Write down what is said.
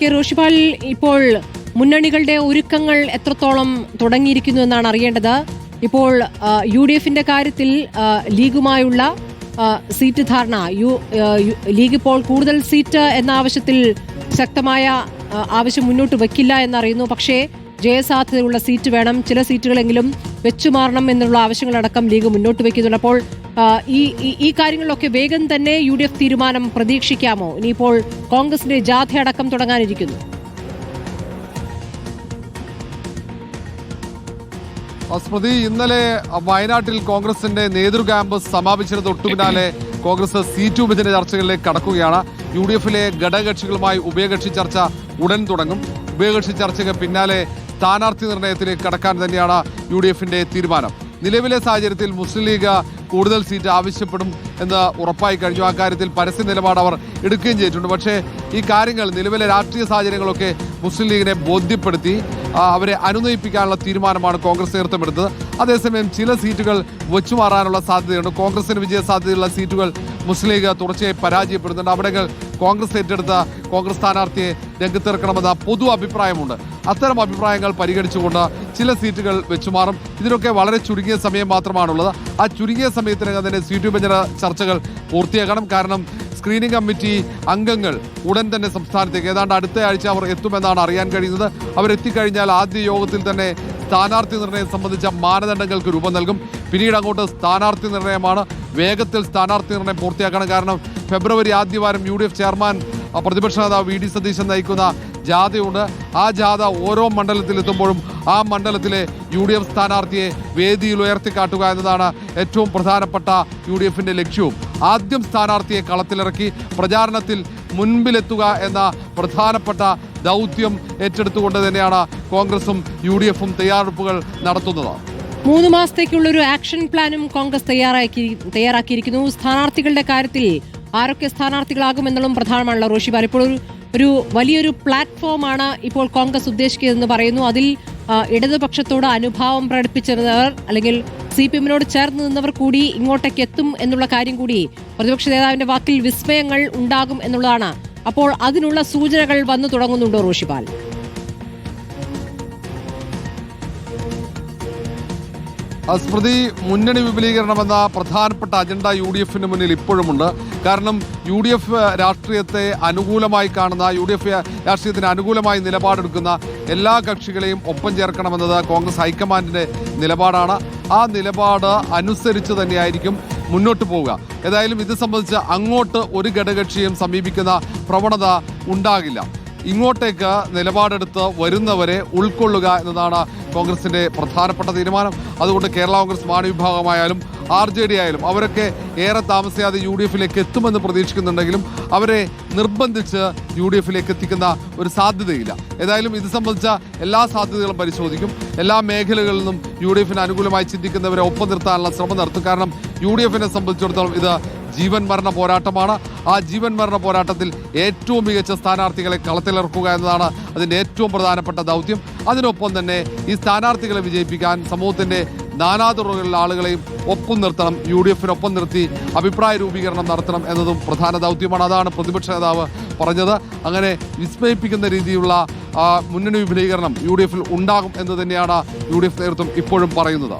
K Roshipal ഇപ്പോൾ മുന്നണികളുടെ ഒരുക്കങ്ങൾ എത്രത്തോളം തുടങ്ങിയിരിക്കുന്നു എന്നാണ് അറിയേണ്ടത്. ഇപ്പോൾ യു ഡി എഫിന്റെ കാര്യത്തിൽ ലീഗുമായുള്ള സീറ്റ് ധാരണ യു ലീഗ് ഇപ്പോൾ കൂടുതൽ സീറ്റ് എന്ന ആവശ്യത്തിൽ ശക്തമായ ആവശ്യം മുന്നോട്ട് വെക്കില്ല എന്നറിയുന്നു. പക്ഷേ ജയസാധ്യതയുള്ള സീറ്റ് വേണം. ചില സീറ്റുകളെങ്കിലും വെച്ചുമാറണം എന്നുള്ള ആവശ്യങ്ങളടക്കം ലീഗ് മുന്നോട്ട് വയ്ക്കുന്നുണ്ട് അപ്പോൾ ഈ ഈ- കാര്യങ്ങളിലൊക്കെ വേഗം തന്നെ യു ഡി എഫ് തീരുമാനം പ്രതീക്ഷിക്കാമോ? ഇനിയിപ്പോൾ കോൺഗ്രസിന്റെ ജാഥ അടക്കം തുടങ്ങാനിരിക്കുന്നു. സ്മൃതി ഇന്നലെ വയനാട്ടിൽ കോൺഗ്രസിന്റെ നേതൃ ക്യാമ്പ് സമാപിച്ചത് തൊട്ടു പിന്നാലെ കോൺഗ്രസ് സീറ്റ് വിഭജന ചർച്ചകളിലേക്ക് കടക്കുകയാണ്. യു ഡി എഫിലെ ഘടകകക്ഷികളുമായി ഉഭയകക്ഷി ചർച്ച ഉടൻ തുടങ്ങും. ഉഭയകക്ഷി ചർച്ചയ്ക്ക് പിന്നാലെ സ്ഥാനാർത്ഥി നിർണയത്തിലേക്ക് കടക്കാൻ തന്നെയാണ് യു തീരുമാനം. നിലവിലെ സാഹചര്യത്തിൽ മുസ്ലിം ലീഗ് കൂടുതൽ സീറ്റ് ആവശ്യപ്പെടും എന്ന് ഉറപ്പായി കഴിഞ്ഞു. ആ കാര്യത്തിൽ പരസ്യ നിലപാട് അവർ എടുക്കുകയും ചെയ്തിട്ടുണ്ട്. പക്ഷേ ഈ കാര്യങ്ങൾ നിലവിലെ രാഷ്ട്രീയ സാഹചര്യങ്ങളൊക്കെ മുസ്ലിം ലീഗിനെ ബോധ്യപ്പെടുത്തി അവരെ അനുനയിപ്പിക്കാനുള്ള തീരുമാനമാണ് കോൺഗ്രസ് നേതൃത്വം എടുത്തത്. അതേസമയം ചില സീറ്റുകൾ വെച്ചുമാറാനുള്ള സാധ്യതയുണ്ട്. കോൺഗ്രസിന് വിജയ സാധ്യതയുള്ള സീറ്റുകൾ മുസ്ലിം ലീഗ് തുടർച്ചയായി പരാജയപ്പെടുന്നുണ്ട്. അവിടെകൾ കോൺഗ്രസ് ഏറ്റെടുത്ത കോൺഗ്രസ് സ്ഥാനാർത്ഥിയെ രംഗത്തിറക്കണമെന്ന പൊതു അഭിപ്രായമുണ്ട്. അത്തരം അഭിപ്രായങ്ങൾ പരിഗണിച്ചുകൊണ്ട് ചില സീറ്റുകൾ വെച്ചുമാറും ഇതിനൊക്കെ വളരെ ചുരുങ്ങിയ സമയം മാത്രമാണുള്ളത്. ആ ചുരുങ്ങിയ സമയത്തിനകം തന്നെ സീറ്റ് വിഭജന ചർച്ചകൾ പൂർത്തിയാക്കണം കാരണം സ്ക്രീനിംഗ് കമ്മിറ്റി അംഗങ്ങൾ ഉടൻ തന്നെ സംസ്ഥാനത്തേക്ക് ഏതാണ്ട് അടുത്ത ആഴ്ച അവർ എത്തുമെന്നാണ് അറിയാൻ കഴിയുന്നത്. അവരെത്തിക്കഴിഞ്ഞാൽ ആദ്യ യോഗത്തിൽ തന്നെ സ്ഥാനാർത്ഥി നിർണയം സംബന്ധിച്ച മാനദണ്ഡങ്ങൾക്ക് രൂപം നൽകും. പിന്നീട് അങ്ങോട്ട് സ്ഥാനാർത്ഥി നിർണയമാണ്. വേഗത്തിൽ സ്ഥാനാർത്ഥി നിർണയം പൂർത്തിയാക്കണം. കാരണം ഫെബ്രുവരി ആദ്യവാരം യു ഡി എഫ് ചെയർമാൻ പ്രതിപക്ഷ നേതാവ് വി ഡി സതീശൻ നയിക്കുന്ന ജാഥയുണ്ട്. ആ ജാഥ ഓരോ മണ്ഡലത്തിൽ എത്തുമ്പോഴും ആ മണ്ഡലത്തിലെ യു ഡി എഫ് സ്ഥാനാർത്ഥിയെ വേദിയിൽ ഉയർത്തിക്കാട്ടുക എന്നതാണ് ഏറ്റവും പ്രധാനപ്പെട്ട യു ഡി എഫിന്റെ ലക്ഷ്യവും. ആദ്യം സ്ഥാനാർത്ഥിയെ കളത്തിലിറക്കി പ്രചാരണത്തിൽ മുൻപിലെത്തുക എന്ന പ്രധാനപ്പെട്ട ദൗത്യം ഏറ്റെടുത്തുകൊണ്ട് തന്നെയാണ് കോൺഗ്രസും യു ഡി എഫും തയ്യാറെടുപ്പുകൾ നടത്തുന്നത്. മൂന്ന് മാസത്തേക്കുള്ള ഒരു ആക്ഷൻ പ്ലാനും കോൺഗ്രസ് തയ്യാറാക്കി തയ്യാറാക്കിയിരിക്കുന്നു. സ്ഥാനാർത്ഥികളുടെ കാര്യത്തിൽ ആരൊക്കെ സ്ഥാനാർത്ഥികളാകുമെന്നുള്ളതും പ്രധാനമാണല്ലോ റോഷിബാൽ ഇപ്പോൾ ഒരു ഒരു വലിയൊരു പ്ലാറ്റ്ഫോമാണ് ഇപ്പോൾ കോൺഗ്രസ് ഉദ്ദേശിക്കുന്നതെന്ന് പറയുന്നു. അതിൽ ഇടതുപക്ഷത്തോട് അനുഭാവം പ്രകടിപ്പിച്ചിരുന്നവർ അല്ലെങ്കിൽ സി പി എമ്മിനോട് ചേർന്ന് നിന്നവർ കൂടി ഇങ്ങോട്ടേക്ക് എത്തും എന്നുള്ള കാര്യം കൂടി പ്രതിപക്ഷ നേതാവിന്റെ വാക്കിൽ വിസ്മയങ്ങൾ ഉണ്ടാകും എന്നുള്ളതാണ് അപ്പോൾ അതിനുള്ള സൂചനകൾ വന്നു തുടങ്ങുന്നുണ്ടോ റോഷിപാൽ? സ്മൃതി മുന്നണി വിപുലീകരണമെന്ന പ്രധാനപ്പെട്ട അജണ്ട യു ഡി എഫിന് മുന്നിൽ ഇപ്പോഴുമുണ്ട്. കാരണം യു ഡി എഫ് രാഷ്ട്രീയത്തെ അനുകൂലമായി കാണുന്ന യു ഡി എഫ് രാഷ്ട്രീയത്തിന് അനുകൂലമായി നിലപാടെടുക്കുന്ന എല്ലാ കക്ഷികളെയും ഒപ്പം ചേർക്കണമെന്നത് കോൺഗ്രസ് ഹൈക്കമാൻഡിന്റെ നിലപാടാണ്. ആ നിലപാട് അനുസരിച്ച് തന്നെയായിരിക്കും മുന്നോട്ട് പോവുക. ഏതായാലും ഇത് സംബന്ധിച്ച് അങ്ങോട്ട് ഒരു ഘടകക്ഷിയും സമീപിക്കുന്ന പ്രവണത ഉണ്ടാകില്ല. ഇങ്ങോട്ടേക്ക് നിലപാടെടുത്ത് വരുന്നവരെ ഉൾക്കൊള്ളുക എന്നതാണ് കോൺഗ്രസിന്റെ പ്രധാനപ്പെട്ട തീരുമാനം. അതുകൊണ്ട് കേരള കോൺഗ്രസ് മാണി വിഭാഗമായാലും ആർ ജെ ഡി ആയാലും അവരൊക്കെ ഏറെ താമസിയാതെ യു ഡി എഫിലേക്ക് എത്തുമെന്ന് പ്രതീക്ഷിക്കുന്നുണ്ടെങ്കിലും അവരെ നിർബന്ധിച്ച് യു ഡി എഫിലേക്ക് എത്തിക്കുന്ന ഒരു സാധ്യതയില്ല. ഏതായാലും ഇത് സംബന്ധിച്ച എല്ലാ സാധ്യതകളും പരിശോധിക്കും. എല്ലാ മേഖലകളിൽ നിന്നും യു ഡി എഫിന് അനുകൂലമായി ചിന്തിക്കുന്നവരെ ഒപ്പം നിർത്താനുള്ള ശ്രമം നടത്തും. കാരണം യു ഡി എഫിനെ സംബന്ധിച്ചിടത്തോളം ഇത് ജീവൻ മരണ പോരാട്ടമാണ്. ആ ജീവൻ മരണ പോരാട്ടത്തിൽ ഏറ്റവും മികച്ച സ്ഥാനാർത്ഥികളെ കളത്തിലിറക്കുക എന്നതാണ് അതിന്റെ ഏറ്റവും പ്രധാനപ്പെട്ട ദൗത്യം. അതിനൊപ്പം തന്നെ ഈ സ്ഥാനാർത്ഥികളെ വിജയിപ്പിക്കാൻ സമൂഹത്തിന്റെ നാനാതുറകളിലുള്ള ആളുകളെയും ഒപ്പം നിർത്തണം യു ഡി എഫിനൊപ്പം നിർത്തി അഭിപ്രായ രൂപീകരണം നടത്തണം എന്നതും പ്രധാന ദൗത്യമാണ്. അതാണ് പ്രതിപക്ഷ നേതാവ് പറഞ്ഞത്. അങ്ങനെ വിസ്മയിപ്പിക്കുന്ന രീതിയിലുള്ള മുന്നണി വിപുലീകരണം യു ഡി എഫിൽ ഉണ്ടാകും എന്ന് തന്നെയാണ് യു ഡി എഫ് നേതൃത്വം ഇപ്പോഴും പറയുന്നത്.